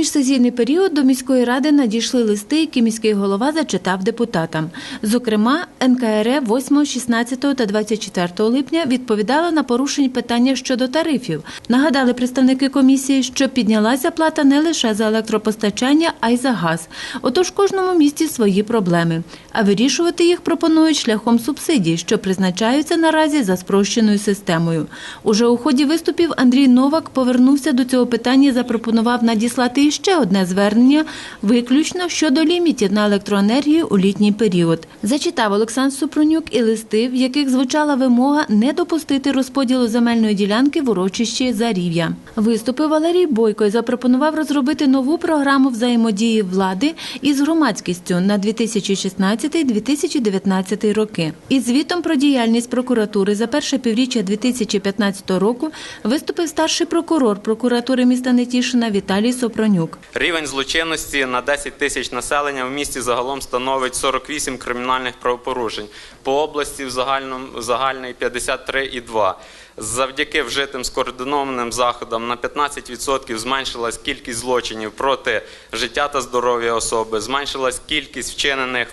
міжсесійний період до міської ради надійшли листи, які міський голова зачитав депутатам. Зокрема, НКРЕ 8, 16 та 24 липня відповідала на порушені питання щодо тарифів. Нагадали представники комісії, що піднялася плата не лише за електропостачання, а й за газ. Отож, кожному місті свої проблеми. А вирішувати їх пропонують шляхом субсидій, що призначаються наразі за спрощеною системою. Уже у ході виступів Андрій Новак повернувся до цього питання і запропонував надіслати іще одне звернення, виключно щодо лімітів на електроенергію у літній період. Зачитав Олександр Супронюк і листи, в яких звучала вимога не допустити розподілу земельної ділянки в урочищі Зарів'я. Виступив Валерій Бойко і запропонував розробити нову програму взаємодії влади із громадськістю на 2016-2019 роки. Із звітом про діяльність прокуратури за перше півріччя 2015 року виступив старший прокурор прокуратури міста Нетішина Віталій Сопронюк. Рівень злочинності на 10 тисяч населення в місті загалом становить 48 кримінальних правопорушень. По області в загальному загальний 53,2. Завдяки вжитим скоординованим заходам на 15% зменшилась кількість злочинів проти життя та здоров'я особи, зменшилась кількість вчинених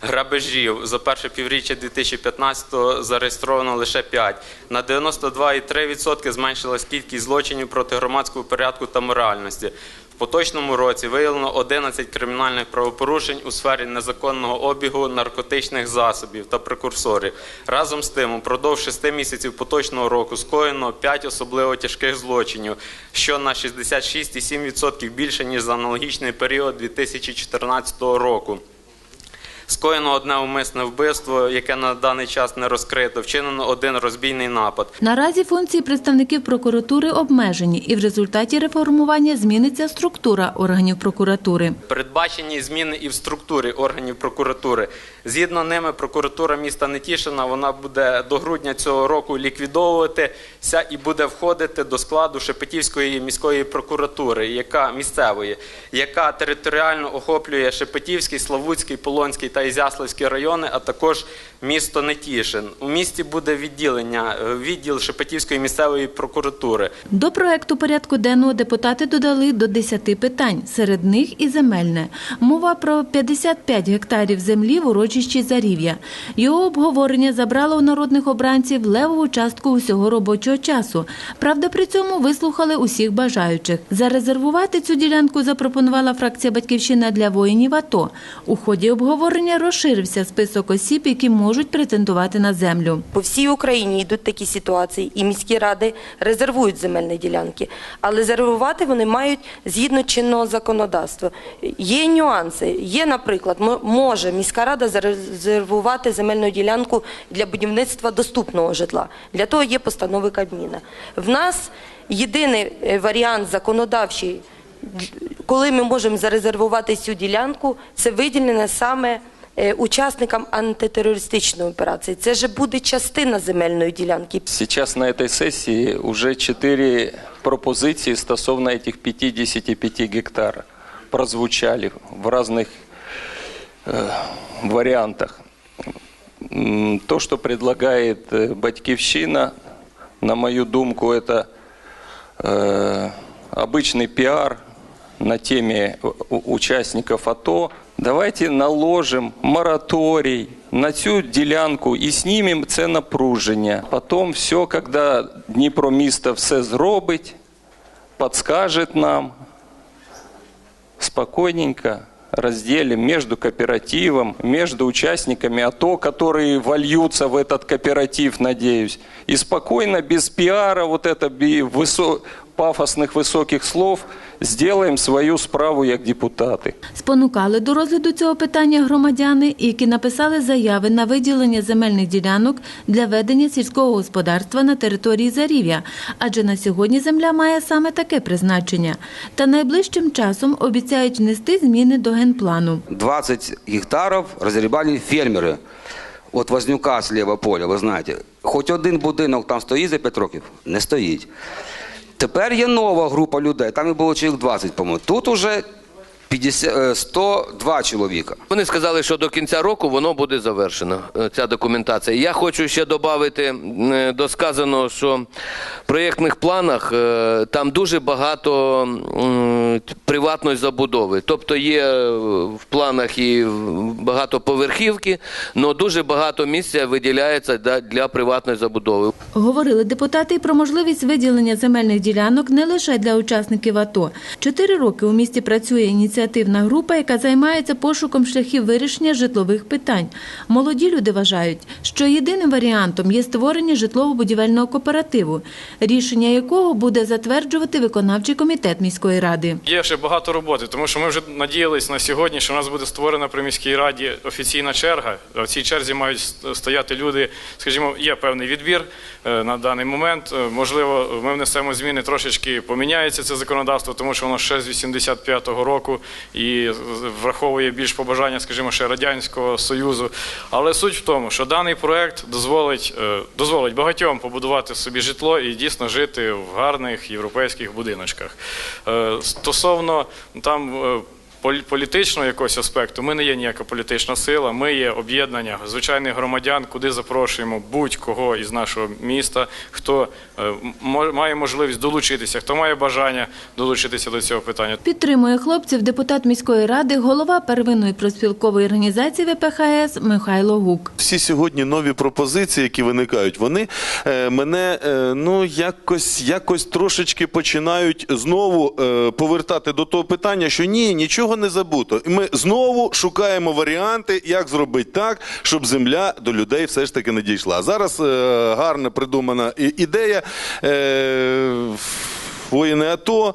грабежів за перше півріччя 2015-го зареєстровано лише 5. На 92,3% зменшилась кількість злочинів проти громадського порядку та моральності. В поточному році виявлено 11 кримінальних правопорушень у сфері незаконного обігу наркотичних засобів та прекурсорів. Разом з тим, упродовж 6 місяців поточного року скоєно 5 особливо тяжких злочинів, що на 66,7% більше ніж за аналогічний період 2014 року. Скоєно одне умисне вбивство, яке на даний час не розкрито. Вчинено один розбійний напад. Наразі функції представників прокуратури обмежені, і в результаті реформування зміниться структура органів прокуратури. Передбачені зміни і в структурі органів прокуратури. Згідно ними, прокуратура міста Нетішина вона буде до грудня цього року ліквідовуватися і буде входити до складу Шепетівської міської прокуратури, яка місцевої, яка територіально охоплює Шепетівський, Славутський, Полонський та Ізяславський райони, а також місто Нетішин. У місті буде відділення, е, відділ Шепетівської місцевої прокуратури. До проекту порядку денного депутати додали до 10 питань, серед них і земельне. Мова про 55 гектарів землі в урочищі Зарів'я. Його обговорення забрало у народних обранців левову частку усього робочого часу. Правда, при цьому вислухали усіх бажаючих. Зарезервувати цю ділянку запропонувала фракція Батьківщина для воїнів АТО. У ході обговорення розширився список осіб, які можуть претендувати на землю. По всій Україні йдуть такі ситуації, і міські ради резервують земельні ділянки, але резервувати вони мають згідно чинного законодавства. Є нюанси. Є, наприклад, може міська рада зарезервувати земельну ділянку для будівництва доступного житла. Для того є постанови Кабміна. В нас єдиний е, варіант законодавчий, коли ми можемо зарезервувати цю ділянку, це виділення саме е, учасникам антитерористичної операції. Це же буде частина земельної ділянки. Сейчас на этой сессии уже четыре пропозиции стосовно этих 55 гектар прозвучали в разных э, вариантах. М, То, что предлагает э, Батькивщина, на мою думку, это э, обычный пиар на теме у- участников АТО. Давайте наложим мораторий на цю ділянку і знімемо це напруження. Потім все, коли Дніпромісто все зробить, підскаже нам, спокойненько – разделим между кооперативом, между участниками АТО, которые вольются в этот кооператив, надеюсь. И спокойно, без пиара, вот это высо- пафосных высоких слов, сделаем свою справу як депутати. Спонукали до розгляду цього питання громадяни, які написали заяви на виділення земельних ділянок для ведення сільського господарства на території Зарів'я, адже на сьогодні земля має саме таке призначення. Та найближчим часом обіцяють внести зміни до генплану. 20 гектаров разгребали фермери. От Вознюка сліва поля, ви знаєте. Хоч один будинок там стоїть за 5 років? Не стоїть. Тепер є нова група людей, там і було чоловік 20, по-моєму. Тут уже 50, е, 102 чоловіка. Вони сказали, що до кінця року воно буде завершено, е, ця документація. Я хочу ще додати е, до сказаного, що в проєктних планах е, там дуже багато приватної забудови. Тобто є е, в планах і багатоповерхівки, але дуже багато місця виділяється для приватної забудови. Говорили депутати і про можливість виділення земельних ділянок не лише для учасників АТО. Чотири роки у місті працює ініціативна група, яка займається пошуком шляхів вирішення житлових питань. Молоді люди вважають, що єдиним варіантом є створення житлово-будівельного кооперативу, рішення якого буде затверджувати виконавчий комітет міської ради. Є ще багато роботи, тому що ми вже надіялись на сьогодні, що у нас буде створена при міській раді офіційна черга. В цій черзі мають стояти люди. Скажімо, є певний відбір е, на даний момент. Е, Можливо, ми внесемо зміни, трошечки поміняється це законодавство, тому що воно ще з 85-го року і враховує більш побажання, скажімо, ще радянського союзу. Але суть в тому, що даний проект дозволить, е, дозволить багатьом побудувати собі житло і дійсно жити в гарних європейських будиночках. Е, Стосовно там е, політичного якогось аспекту, ми не є ніяка політична сила, ми є об'єднання звичайних громадян, куди запрошуємо будь-кого із нашого міста, хто е, має можливість долучитися, хто має бажання долучитися до цього питання. Підтримує хлопців депутат міської ради, голова первинної проспілкової організації ВПХС Михайло Гук. всі сьогодні нові пропозиції, які виникають, вони е, мене е, ну якось, якось трошечки починають знову повертати до того питання, що ні, нічого не забуто. І ми знову шукаємо варіанти, як зробити так, щоб земля до людей все ж таки не дійшла. Зараз е, гарно придумана ідея. Е, воїни АТО.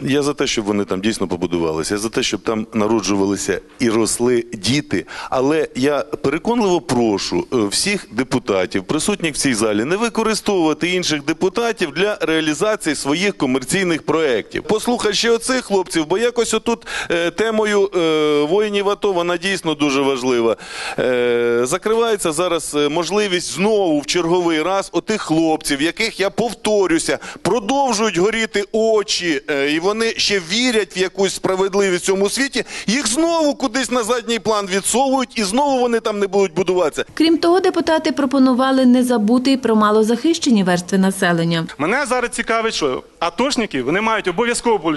Я за те, щоб вони там дійсно побудувалися. Я за те, щоб там народжувалися і росли діти. Але я переконливо прошу е, всіх депутатів, присутніх в цій залі, не використовувати інших депутатів для реалізації своїх комерційних проєктів. Послухай ще оцих хлопців, бо якось отут е, темою е, воїнів АТО вона дійсно дуже важлива. Е, закривається зараз е, можливість знову в черговий раз отих хлопців, яких я повторюся, продовжують горіти очі, і вони ще вірять в якусь справедливість в цьому світі. Їх знову кудись на задній план відсовують, і знову вони там не будуть будуватися. Крім того, депутати пропонували не забути про малозахищені верстви населення. Мене зараз цікавить, що атошники вони мають обов'язково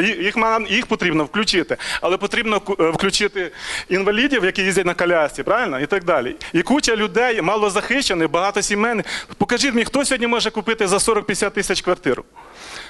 їх- їх їх потрібно включити, але потрібно е, включити інвалідів, які їздять на колясці, правильно і так далі. І куча людей малозахищених, багатосімейних. Покажіть мені, хто сьогодні може купити за 40-50 тисяч квартиру.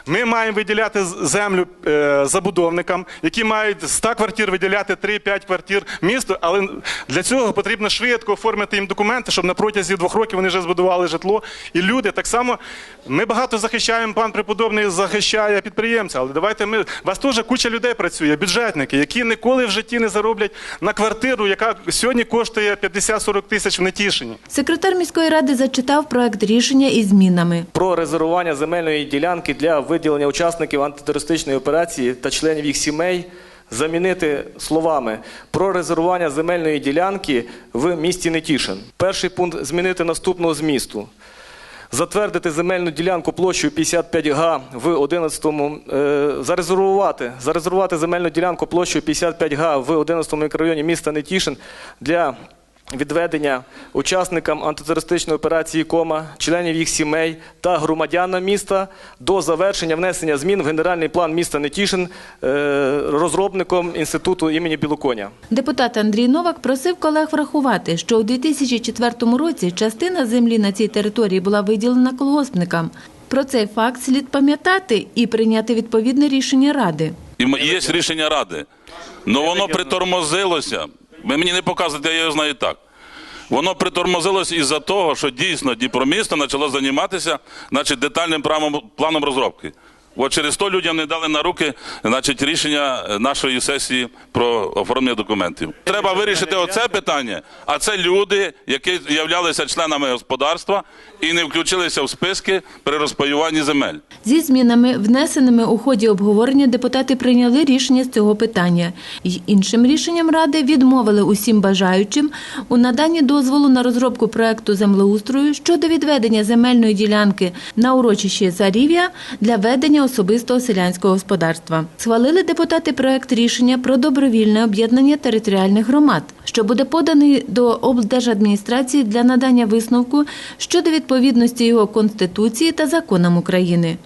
Ми маємо виділяти землю е, забудовникам, які мають з 100 квартир виділяти 3-5 квартир місту, але для цього потрібно швидко оформити їм документи, щоб на протязі двох років вони вже збудували житло. І люди так само. Ми багато захищаємо, пан преподобний захищає підприємця, але давайте ми. У вас теж куча людей працює, бюджетники, які ніколи в житті не зароблять на квартиру, яка сьогодні коштує 50-40 тисяч в Нетішині. Секретар міської ради зачитав проект рішення із змінами. про резервування земельної ділянки для виділення учасників антитерористичної операції та членів їх сімей замінити словами про резервування земельної ділянки в місті Нетішин. Перший пункт змінити наступного змісту. Затвердити земельну ділянку площею 55 га в 11-му, е, зарезервувати, зарезервувати земельну ділянку площею 55 га в 11-му мікрорайоні міста Нетішин для відведення учасникам антитерористичної операції Кома, членів їх сімей та громадянам міста до завершення внесення змін в генеральний план міста Нетішин е, розробником інституту імені Білоконя. Депутат Андрій Новак просив колег врахувати, що у 2004 році частина землі на цій території була виділена колгоспникам. Про цей факт слід пам'ятати і прийняти відповідне рішення ради. І є рішення ради. Ну воно притормозилося. Ви мені не показуєте, я його знаю так. Воно притормозилось із-за того, що дійсно Дніпромісто почало займатися значить, детальним планом розробки. От через то людям не дали на руки значить, рішення е, нашої сесії про оформлення документів. Треба вирішити оце питання, а це люди, які являлися членами господарства і не включилися в списки при розпаюванні земель. Зі змінами, внесеними у ході обговорення, депутати прийняли рішення з цього питання. Й іншим рішенням ради відмовили усім бажаючим у наданні дозволу на розробку проекту землеустрою щодо відведення земельної ділянки на урочищі Зарів'я для ведення особистого селянського господарства. Схвалили депутати проект рішення про добровільне об'єднання територіальних громад, що буде поданий до облдержадміністрації для надання висновку щодо відповідності його конституції та законам України.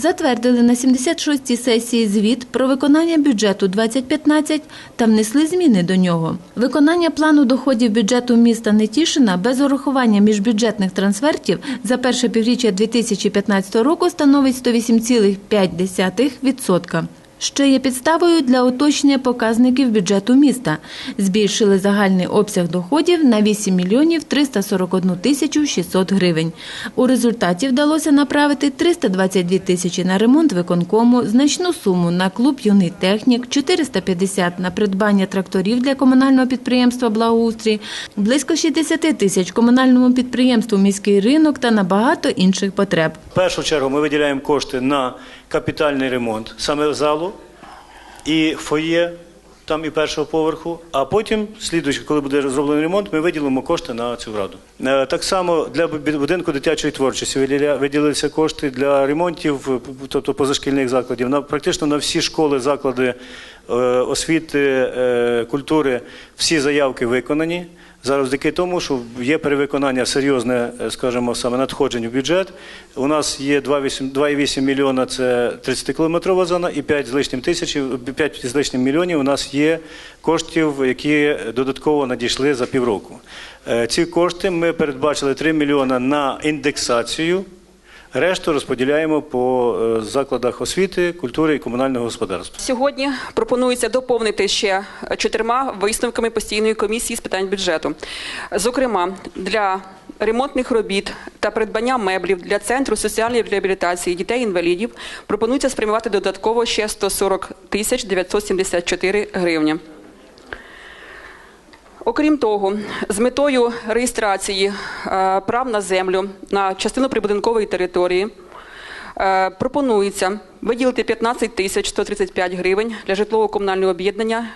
Затвердили на 76-й сесії звіт про виконання бюджету 2015 та внесли зміни до нього. Виконання плану доходів бюджету міста Нетішина без урахування міжбюджетних трансфертів за перше півріччя 2015 року становить 108,5%. Що є підставою для уточнення показників бюджету міста. Збільшили загальний обсяг доходів на 8 мільйонів 341 тисячу 600 гривень. У результаті вдалося направити 322 тисячі на ремонт виконкому, значну суму на клуб «Юний технік», 450 на придбання тракторів для комунального підприємства «Благоустрій», близько 60 тисяч комунальному підприємству «Міський ринок» та на багато інших потреб. В першу чергу ми виділяємо кошти на капітальний ремонт саме залу і фоє, там і першого поверху. А потім, слідуючи, коли буде зроблений ремонт, ми виділимо кошти на цю раду. Е, Так само для будинку дитячої творчості виділилися кошти для ремонтів, е, тобто позашкільних закладів, на практично на всі школи, заклади е, освіти, культури, всі заявки виконані. Зараз завдяки тому, що є перевиконання серйозне, е, скажімо, саме надходжень в бюджет. У нас є 2,8 2,8 мільйона це 30-кілометрова зона, і 5 з лишнім тисячів, 5 з лишнім мільйонів у нас є коштів, які додатково надійшли за півроку. Е, Ці кошти ми передбачили 3 мільйона на індексацію. Решту розподіляємо по е, закладах освіти, культури і комунального господарства. Сьогодні пропонується доповнити ще чотирма висновками постійної комісії з питань бюджету. Зокрема, для ремонтних робіт та придбання меблів для центру соціальної реабілітації дітей-інвалідів пропонується спрямувати додатково ще 140 тисяч 974 гривні. Окрім того, з метою реєстрації е, прав на землю на частину прибудинкової території е, пропонується виділити 15 тисяч 135 гривень для житлово-комунального об'єднання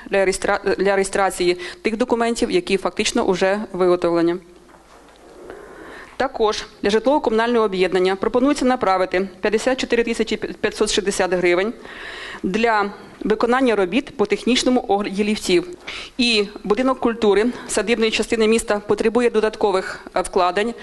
для, реєстрації тих документів, які фактично вже виготовлені. Також для житлово-комунального об'єднання пропонується направити 54 тисячі 560 гривень для виконання робіт по технічному огляді ліфтів. І будинок культури садибної частини міста потребує додаткових е, вкладень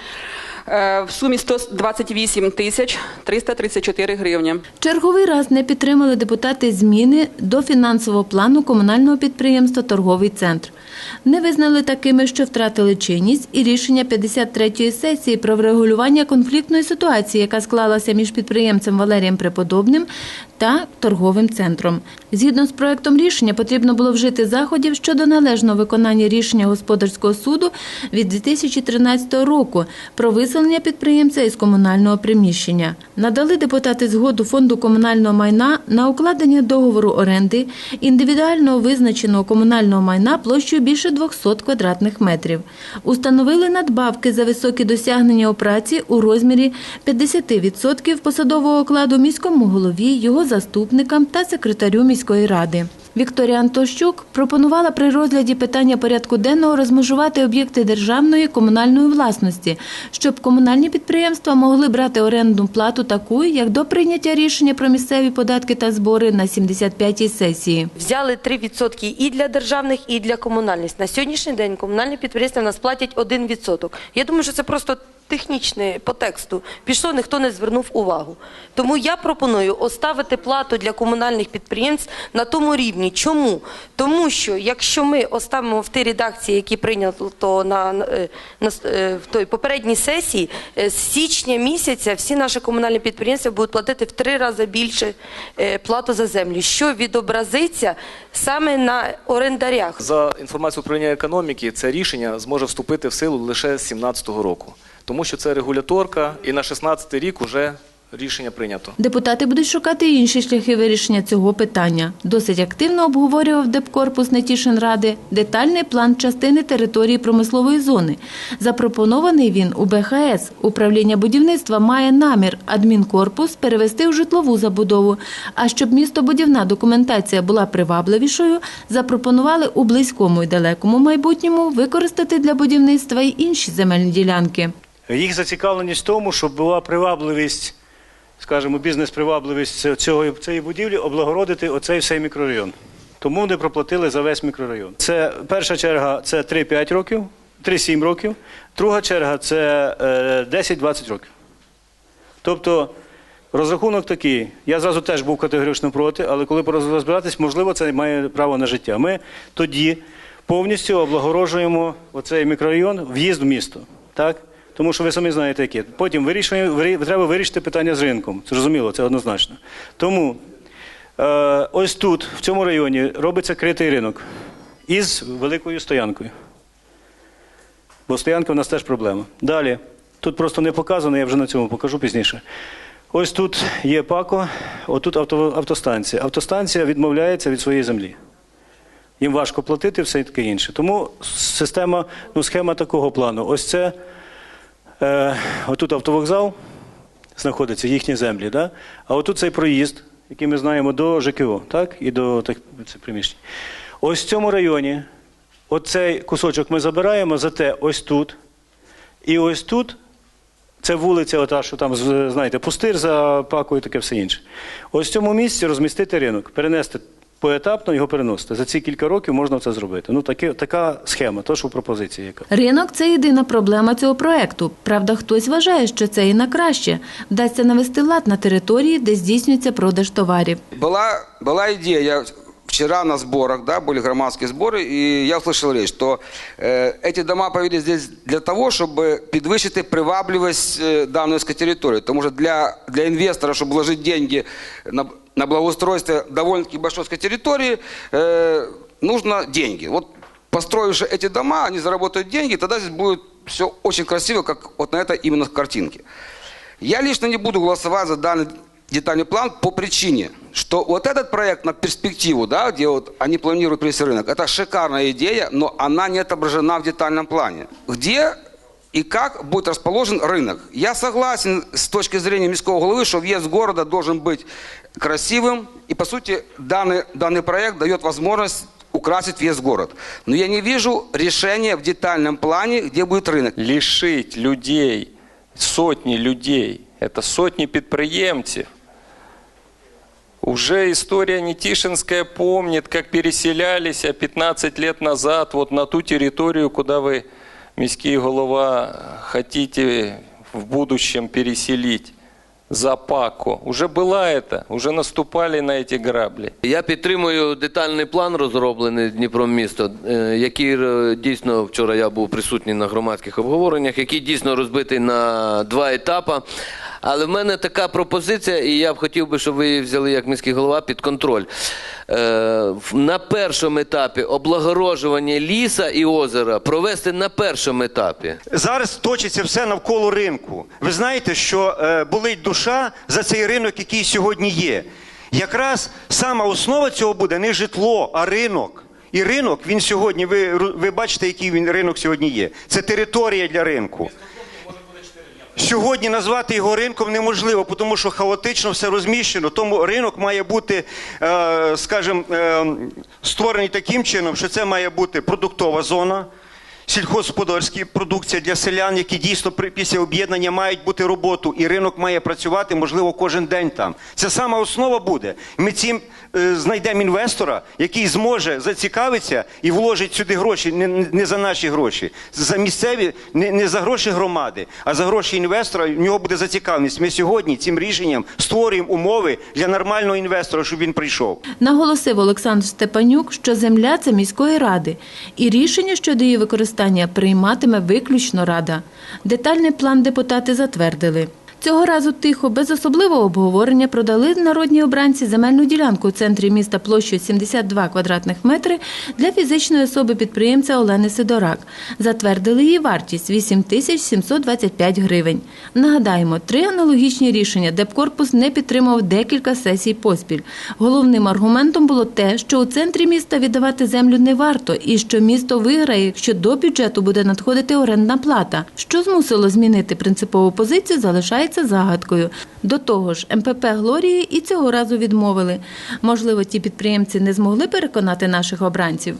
е, в сумі 128 тисяч 334 гривні. Черговий раз не підтримали депутати зміни до фінансового плану комунального підприємства Торговий центр. Не визнали такими, що втратили чинність і рішення 53-ї сесії про врегулювання конфліктної ситуації, яка склалася між підприємцем Валерієм Преподобним та торговим центром. Згідно з проектом рішення, потрібно було вжити заходів щодо належного виконання рішення господарського суду від 2013 року про виселення підприємця із комунального приміщення. Надали депутати згоду фонду комунального майна на укладення договору оренди індивідуально визначеного комунального майна площею більше 200 квадратних метрів. Установили надбавки за високі досягнення у праці у розмірі 50% посадового окладу міському голові, його заступникам та секретарю міської ради. Вікторія Антощук пропонувала при розгляді питання порядку денного розмежувати об'єкти державної комунальної власності, щоб комунальні підприємства могли брати орендну плату таку, як до прийняття рішення про місцеві податки та збори на 75-й сесії. Взяли 3% і для державних, і для комунальних. На сьогоднішній день комунальні підприємства нас платять 1%. Я думаю, що це просто технічне по тексту. Пішло, ніхто не звернув увагу. Тому я пропоную оставити плату для комунальних підприємств на тому рівні. Чому? Тому що якщо ми оставимо в тій редакції, які прийнято на, е, на е, в той попередній сесії, е, з січня місяця всі наші комунальні підприємства будуть платити в три рази більше плату за землю, що відобразиться саме на орендарях. За інформацією управління економіки, це рішення зможе вступити в силу лише з 2017 року, тому що це регуляторка, і на 16 рік вже рішення прийнято. Депутати будуть шукати інші шляхи вирішення цього питання. Досить активно обговорював Депкорпус Нетішинради детальний план частини території промислової зони. Запропонований він у БХС. Управління будівництва має намір адмінкорпус перевести в житлову забудову. А щоб містобудівна документація була привабливішою, запропонували у близькому і далекому майбутньому використати для будівництва й інші земельні ділянки. Їх зацікавленість в тому, щоб була привабливість скажімо, бізнес-привабливість цього, цієї будівлі, облагородити оцей всей мікрорайон. Тому вони проплатили за весь мікрорайон. Це перша черга це 3-5 років, 3-7 років, друга черга це е, 10-20 років. Тобто розрахунок такий. Я зразу теж був категорично проти, але коли розбиратись, можливо, це має право на життя. Ми тоді повністю облагороджуємо оцей мікрорайон, в'їзд в місто. Так? Тому що ви самі знаєте, яке. Потім треба вирішити питання з ринком. Зрозуміло, це однозначно. Тому е, ось тут, в цьому районі, робиться критий ринок із великою стоянкою. Бо стоянка в нас теж проблема. Далі. Тут просто не показано, я вже на цьому покажу пізніше. Ось тут є ПАКО, отут авто, автостанція. Автостанція відмовляється від своєї землі. Їм важко платити, все таке інше. Тому система, ну, схема такого плану. Ось це е, отут автовокзал знаходиться, їхні землі. Да? А отут цей проїзд, який ми знаємо до ЖКО, так? І до тих цих приміщень. Ось в цьому районі, оцей кусочок ми забираємо, зате ось тут. І ось тут це вулиця, ота, що там, знаєте, пустир за пакою і таке все інше. Ось в цьому місці розмістити ринок, перенести поетапно його переносити. За ці кілька років можна це зробити. Ну, таке, така схема, то що в пропозиції яка. Ринок це єдина проблема цього проекту. Правда, хтось вважає, що це і на краще. Вдасться навести лад на території, де здійснюється продаж товарів. Была, была идея, я вчера на сборах, да, были громадские сборы, и я услышал речь, что э, эти дома появились здесь для того, чтобы підвищити привабливость э, Дановской территории. Потому что для, для инвестора, чтобы вложить деньги на, на благоустройство довольно-таки большой территории, э, нужно деньги. Вот построивши эти дома, они заработают деньги, тогда здесь будет все очень красиво, как вот на этой именно картинке. Я лично не буду голосовать за данный детальный план по причине, что вот этот проект на перспективу, да, где вот они планируют привести рынок, это шикарная идея, но она не отображена в детальном плане. Где и как будет расположен рынок. Я согласен с точки зрения міського головы, что въезд города должен быть красивым. И, по сути, данный, данный проект дает возможность украсить весь город. Но я не вижу решения в детальном плане, где будет рынок. Лишить людей, сотні людей, это сотні підприємців. Уже история Нетишинская помнит, как переселялись а 15 лет назад вот на ту территорию, куда вы, міський голова, хотите в будущем переселить. За Пако. Уже было это, уже наступали на эти грабли. Я підтримую детальний план, розроблений Дніпром місто, е, який е, дійсно вчора я був присутній на громадських обговореннях, який дійсно розбитий на два етапи. Але в мене така пропозиція, і я б хотів би, щоб ви її взяли як міський голова під контроль. Е, На першому етапі облагороджування ліса і озера провести на першому етапі. Зараз точиться все навколо ринку. Ви знаєте, що е, болить душа за цей ринок, який сьогодні є. Якраз сама основа цього буде не житло, а ринок. І ринок він сьогодні, ви, ви бачите, який він ринок сьогодні є. Це територія для ринку. Сьогодні назвати його ринком неможливо, тому що хаотично все розміщено. Тому ринок має бути, е, скажімо, е, створений таким чином, що це має бути продуктова зона, сільхозгосподарська продукція для селян, які дійсно при- після об'єднання мають бути роботу, і ринок має працювати, можливо, кожен день там. Це сама основа буде. Ми цим е, знайдемо інвестора, який зможе зацікавитися і вложить сюди гроші не, не за наші гроші, за місцеві, не, не за гроші громади, а за гроші інвестора. В нього буде зацікавленість. Ми сьогодні цим рішенням створюємо умови для нормального інвестора, щоб він прийшов. Наголосив Олександр Степанюк, що земля це міської ради, і рішення щодо її використання прийматиме виключно рада. Детальний план депутати затвердили. Цього разу тихо, без особливого обговорення, продали народні обранці земельну ділянку у центрі міста площею 72 квадратних метри для фізичної особи підприємця Олени Сидорак. Затвердили її вартість 8 тисяч 725 гривень. Нагадаємо, три аналогічні рішення Депкорпус не підтримав декілька сесій поспіль. Головним аргументом було те, що у центрі міста віддавати землю не варто, і що місто виграє, якщо до бюджету буде надходити орендна плата. Що змусило змінити принципову позицію, залишається загадкою. До того ж, МПП Глорії і цього разу відмовили. Можливо, ті підприємці не змогли переконати наших обранців.